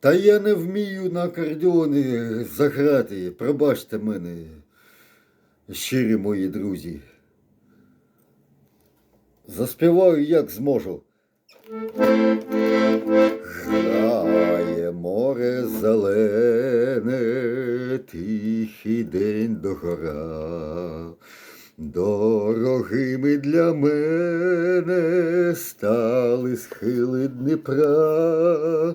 Та я не вмію на акордеони заграти. Пробачте мене, щирі мої друзі. Заспіваю як зможу. Грає море зелене, тихий день догора. Дорогими для мене стали схили Дніпра,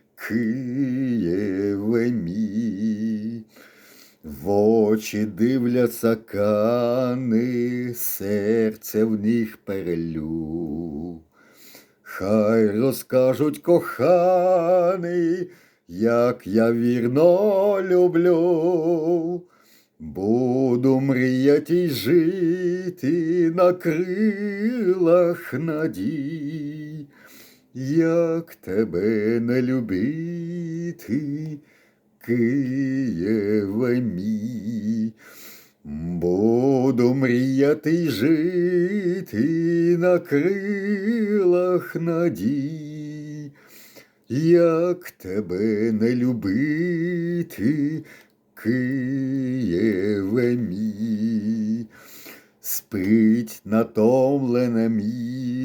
Києве. В очі дивляться кани, серце в них перелю. Хай розкажуть коханий, як я вірно люблю. Буду мріяти й жити на крилах надій, як тебе не любити, Києве мій. Буду мріяти й жити на крилах надій, як тебе не любити, Києве мій. Спить натомлене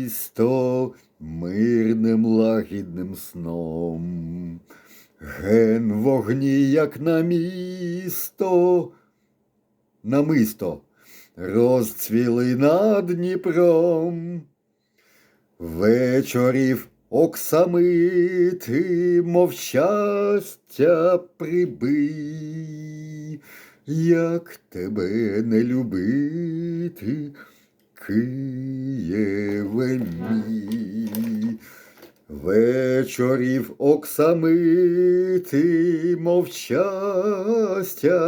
місто мирним лагідним сном. Ген вогні, як на місто, намисто розцвіли над Дніпром. Вечорів оксамити, мов щастя прибий, як тебе не любити, Києве мій, вечорів оксамити, мовчастя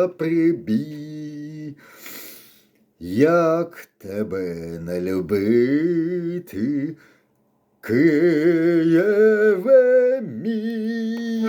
прибій, як тебе не любити, Києве мій.